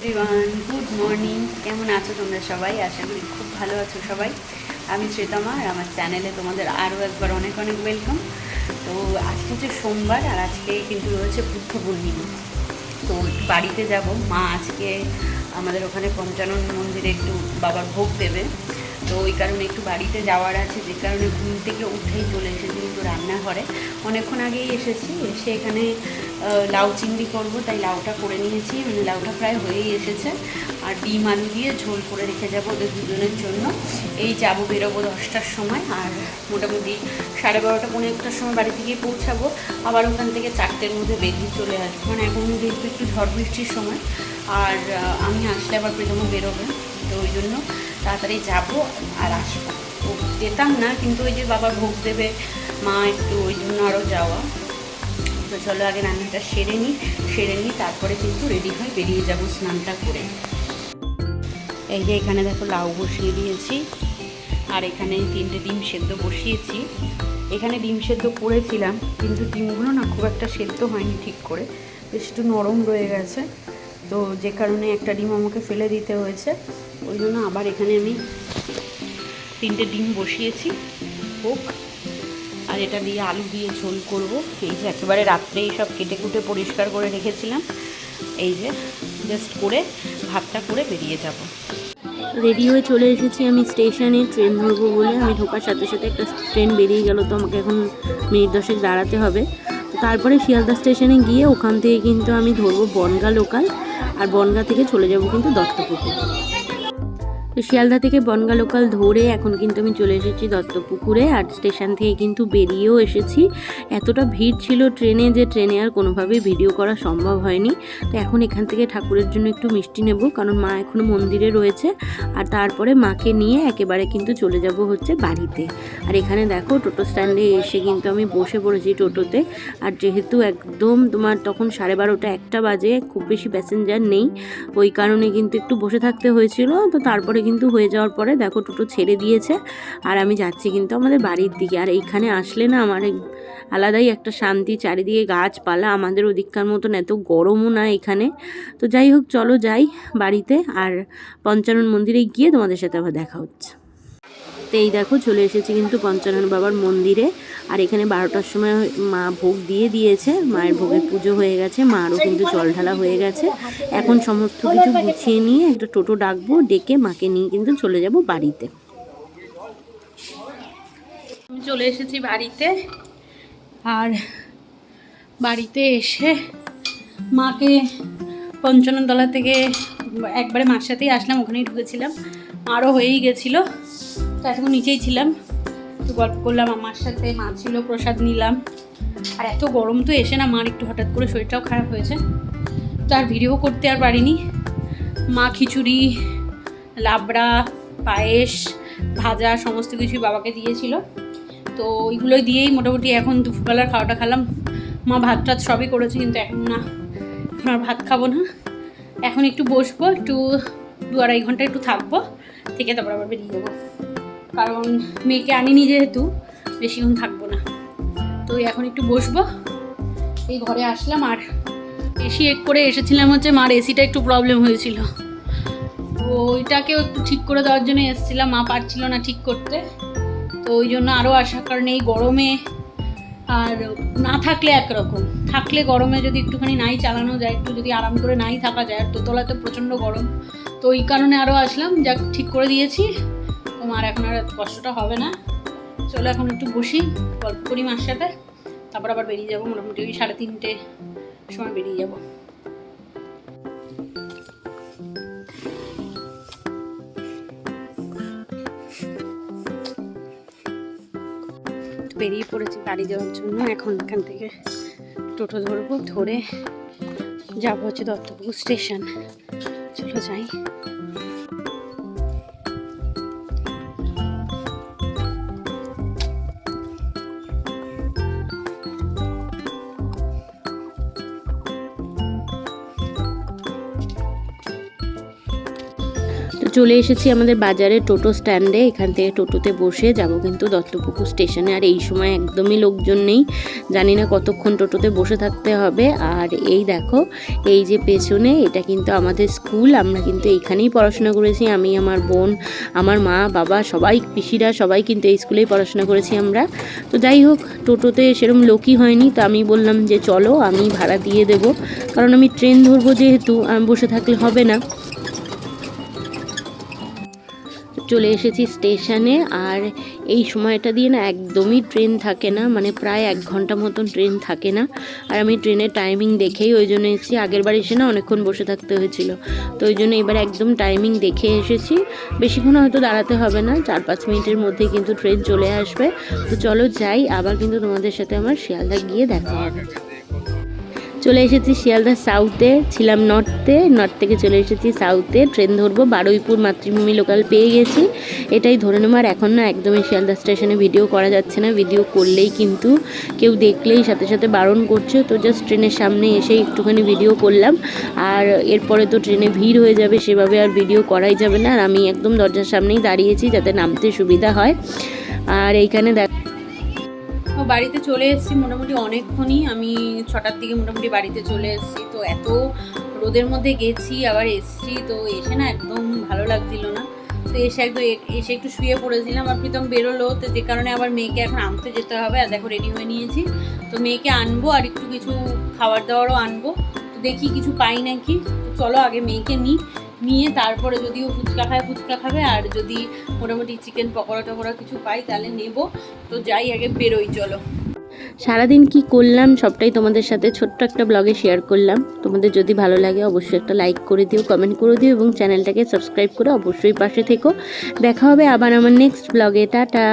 Everyone good morning কেমন আছো তোমরা সবাই? আশা করি খুব ভালো আছো সবাই। আমি শ্রেতামা আর আমার চ্যানেলে তোমাদের আরও একবার অনেক অনেক ওয়েলকাম তো আজকে হচ্ছে সোমবার আর আজকে কিন্তু রয়েছে বুদ্ধ পূর্ণিমা। তো বাড়িতে যাব। মা আজকে আমাদের ওখানে পঞ্চানন মন্দিরে একটু বাবার ভোগ দেবে। তো ওই কারণে একটু বাড়িতে যাওয়ার আছে, যে কারণে ঘুম থেকে উঠেই চলে এসেছি একটু রান্নাঘরে। অনেকক্ষণ আগেই এসেছি, এসে এখানে লাউ চিংড়ি করব, তাই লাউটা করে নিয়েছি। মানে লাউটা প্রায় হয়েই এসেছে। আর ডিম আলু দিয়ে ঝোল করে রেখে যাব ওদের দুজনের জন্য। এই যাব, বেরোবো দশটার সময়। আর মোটামুটি সাড়ে বারোটা পনেরো একটার সময় বাড়ি থেকে পৌঁছাবো। আবার ওখান থেকে চারটের মধ্যে বেরিয়ে চলে আসব। মানে এখন যেহেতু একটু ঝড় বৃষ্টির সময়, আর আমি আসলে আবার প্রথমে বেরোবে। তো ওই জন্য তাড়াতাড়ি যাব আর আসব। যেতাম না, কিন্তু ওই যে বাবা ভোগ দেবে, মা একটু ওই জন্য আরও যাওয়া। তো চলো আগে রান্নাটা সেরে নিই সেরে নিই তারপরে কিন্তু রেডি হয়ে বেরিয়ে যাব স্নানটা করে। এই যে এখানে দেখো লাউ বসিয়ে দিয়েছি, আর এখানে তিনটে ডিম সেদ্ধ বসিয়েছি। এখানে ডিম সেদ্ধ করেছিলাম, কিন্তু ডিমগুলো না খুব একটা সেদ্ধ হয়নি ঠিক করে, বেশ একটু নরম রয়ে গেছে। তো যে কারণে একটা ডিম আমাকে ফেলে দিতে হয়েছে। ওই জন্য আবার এখানে আমি তিনটে ডিম বসিয়েছি, হোক। আর এটা দিয়ে আলু দিয়ে ঝোল করব। এই যে একেবারে রাত্রেই সব কেটে কুটে পরিষ্কার করে রেখেছিলাম। এই যে জাস্ট করে, ভাতটা করে বেরিয়ে যাব। রেডি হয়ে চলে এসেছি আমি স্টেশনে ট্রেন ধরবো বলে। আমি ঢোকার সাথে সাথে একটা ট্রেন বেরিয়ে গেল, তো আমাকে এখন মিনিট দশেক দাঁড়াতে হবে। তারপরে শিয়ালদা স্টেশনে গিয়ে ওখান থেকে কিন্তু আমি ধরবো বনগা লোকাল, আর বনগা থেকে চলে যাব কিন্তু দত্তপুকুর। তো শিয়ালদা থেকে বনগা লোকাল ধরে এখন কিন্তু আমি চলে এসেছি দত্তপুকুরে, আর স্টেশন থেকে কিন্তু বেরিয়েও এসেছি। এতটা ভিড় ছিল ট্রেনে যে ট্রেনে আর কোনোভাবেই ভিডিও করা সম্ভব হয়নি। তো এখন এখান থেকে ঠাকুরের জন্য একটু মিষ্টি নেব, কারণ মা এখনও মন্দিরে রয়েছে, আর তারপরে মাকে নিয়ে একেবারে কিন্তু চলে যাব হচ্ছে বাড়িতে। আর এখানে দেখো টোটো স্ট্যান্ডে এসে কিন্তু আমি বসে পড়েছি টোটোতে, আর যেহেতু একদম তোমার তখন সাড়ে বারোটা একটা বাজে, খুব বেশি প্যাসেঞ্জার নেই, ওই কারণে কিন্তু একটু বসে থাকতে হয়েছিল, তো তারপরে কিন্তু হয়ে যাওয়ার পরে দেখো টোটো ছেড়ে দিয়েছে। আর আমি যাচ্ছি কিন্তু আমাদের বাড়ির দিকে। আর এইখানে আসলে না আমার আলাদাই একটা শান্তি, চারিদিকে গাছপালা। আমাদের ওদিককার মতন এত গরমও না এখানে। তো যাই হোক, চলো যাই বাড়িতে। আর পঞ্চানন মন্দিরে গিয়ে তোমাদের সাথে আবার দেখা হচ্ছে। তো এই দেখো চলে এসেছি কিন্তু পঞ্চানন বাবার মন্দিরে। আর এখানে বারোটার সময় মা ভোগ দিয়ে দিয়েছে, মায়ের ভোগের পুজো হয়ে গেছে, মারও কিন্তু জল ঢালা হয়ে গেছে। এখন সমস্ত কিছু গুছিয়ে নিয়ে একটা টোটো ডাকবো, ডেকে মাকে নিয়ে কিন্তু চলে যাব বাড়িতে। আমি চলে এসেছি বাড়িতে, আর বাড়িতে এসে মাকে পঞ্চননতলা থেকে একবারে মার সাথেই আসলাম, ওখানেই ঢুকেছিলাম। মারও হয়েই গেছিল, তো এতক্ষণ নিচেই ছিলাম। একটু গল্প করলাম, আমার সাথে মা ছিল, প্রসাদ নিলাম। আর এত গরম তো এসে না, মার একটু হঠাৎ করে শরীরটাও খারাপ হয়েছে। তো আর ভিডিও করতে আর পারিনি। মা খিচুড়ি, লাবড়া, পায়েস, ভাজা, সমস্ত কিছুই বাবাকে দিয়েছিল। তো ওইগুলোই দিয়েই মোটামুটি এখন দুপুরবেলার খাওয়াটা খেলাম। মা ভাত টাত সবই করেছে, কিন্তু এখন না, এখন আর ভাত খাব না। এখন একটু বসবো, একটু দু আড়াই ঘণ্টা একটু থাকব, থেকে তারপর আবার বেরিয়ে যাব। কারণ মেয়েকে আনিনি যেহেতু, বেশিক্ষণ থাকব না। তো এখন একটু বসবো। এই ঘরে আসলাম আর এসি এক করে এসেছিলাম হচ্ছে, মার এসিটা একটু প্রবলেম হয়েছিল। তো ওইটাকেও একটু ঠিক করে দেওয়ার জন্য এসেছিলাম, মা পারছিল না ঠিক করতে। তো ওই জন্য আরও আসার কারণে এই গরমে আর না থাকলে একরকম। থাকলে গরমে যদি একটুখানি নাই চালানো যায়, একটু যদি আরাম করে নাই থাকা যায়, আর দোতলাতে প্রচণ্ড গরম। তো ওই কারণে আরও আসলাম, যাক ঠিক করে দিয়েছি। তোমার এখন আর কষ্টটা হবে না। চলো এখন একটু বসি গল্প করি মার সাথে। তারপর আবার বেরিয়ে যাব, মোটামুটি ওই সাড়ে তিনটে সময় বেরিয়ে যাব। বেরিয়ে পড়েছি বাড়ি যাওয়ার জন্য। এখন এখান থেকে টোটো ধরবো, ধরে যাব হচ্ছে দত্তপুর স্টেশন। চলো যাই। চলে এসেছি আমাদের বাজারে টোটো স্ট্যান্ডে। এখান থেকে টোটোতে বসে যাব কিন্তু দত্তপুকুর স্টেশনে। আর এই সময় একদমই লোকজন নেই। জানি না কতক্ষণ টোটোতে বসে থাকতে হবে। আর এই দেখো, এই যে পেছনে, এটা কিন্তু আমাদের স্কুল। আমরা কিন্তু এইখানেই পড়াশোনা করেছি। আমি, আমার বোন, আমার মা, বাবা, সবাই, পিসিরা সবাই কিন্তু এই স্কুলেই পড়াশোনা করেছি আমরা। তো যাই হোক, টোটোতে সেরকম লোকই হয়নি। তো আমি বললাম যে চলো, আমি ভাড়া দিয়ে দেব। কারণ আমি ট্রেন ধরবো যেহেতু আমি বসে থাকলে হবে না। চলে এসেছি স্টেশনে আর এই সময়টা দিয়ে না একদমই ট্রেন থাকে না মানে প্রায় এক ঘণ্টা মতন ট্রেন থাকে না। আর আমি ট্রেনের টাইমিং দেখেই ওই জন্য এসেছি, আগের বার এসে না অনেকক্ষণ বসে থাকতে হয়েছিল। তো ওই জন্য এবার একদম টাইমিং দেখে এসেছি। বেশিক্ষণ হয়তো দাঁড়াতে হবে না, চার পাঁচ মিনিটের মধ্যে কিন্তু ট্রেন চলে আসবে। তো চলো যাই, আবার কিন্তু তোমাদের সাথে আমার শিয়ালদা গিয়ে দেখা হবে। চলে এসেছি শিয়ালদা সাউথে ছিলাম নর্থে নর্থ থেকে চলে এসেছি সাউথে ট্রেন ধরবো, বারুইপুর মাতৃভূমি লোকাল পেয়ে গেছি। এটাই ধরে নেব, আর এখন না একদমই শিয়ালদা স্টেশনে ভিডিও করা যাচ্ছে না ভিডিও করলেই কিন্তু কেউ দেখলেই সাথে সাথে বারণ করছে। তো জাস্ট ট্রেনের সামনে এসে একটুখানি ভিডিও করলাম, আর এরপরে তো ট্রেনে ভিড় হয়ে যাবে, সেভাবে আর ভিডিও করাই যাবে না। আর আমি একদম দরজার সামনেই দাঁড়িয়েছি যাতে নামতে সুবিধা হয়। আর এইখানে দেখ ও বাড়িতে চলে এসেছি মোটামুটি অনেকক্ষণই। আমি ছটার দিকে মোটামুটি বাড়িতে চলে এসেছি। তো এত রোদের মধ্যে গেছি, আবার এসেছি। তো এসে না একদম ভালো লাগছিল না। তো এসে একদম এসে একটু শুয়ে পড়েছিলাম। আর প্রীতম বেরোলো। তো যে কারণে আবার মেয়েকে এখন আনতে যেতে হবে। আর দেখো রেডি হয়ে নিয়েছি। তো মেয়েকে আনব আর একটু কিছু খাবার দাবারও আনব। তো দেখি কিছু পাই নাকি। তো চলো আগে মেয়েকে নিই। নিয়ে তারপরে যদিও ফুচকা খায়, ফুচকা খাবে। আর যদি মোটামুটি চিকেন পকোড়া, টকোড়া কিছু পাই, তাহলে নেব। তো যাই, আগে বেরোই, চলো। সারাদিন কি করলাম, সবটাই তোমাদের সাথে ছোট্ট একটা ব্লগে শেয়ার করলাম। তোমাদের যদি ভালো লাগে, অবশ্যই একটা লাইক করে দিও কমেন্ট করে দিও এবং চ্যানেলটাকে সাবস্ক্রাইব করে অবশ্যই পাশে থেকো। দেখা হবে আবার আমার নেক্সট ব্লগে। টাটা!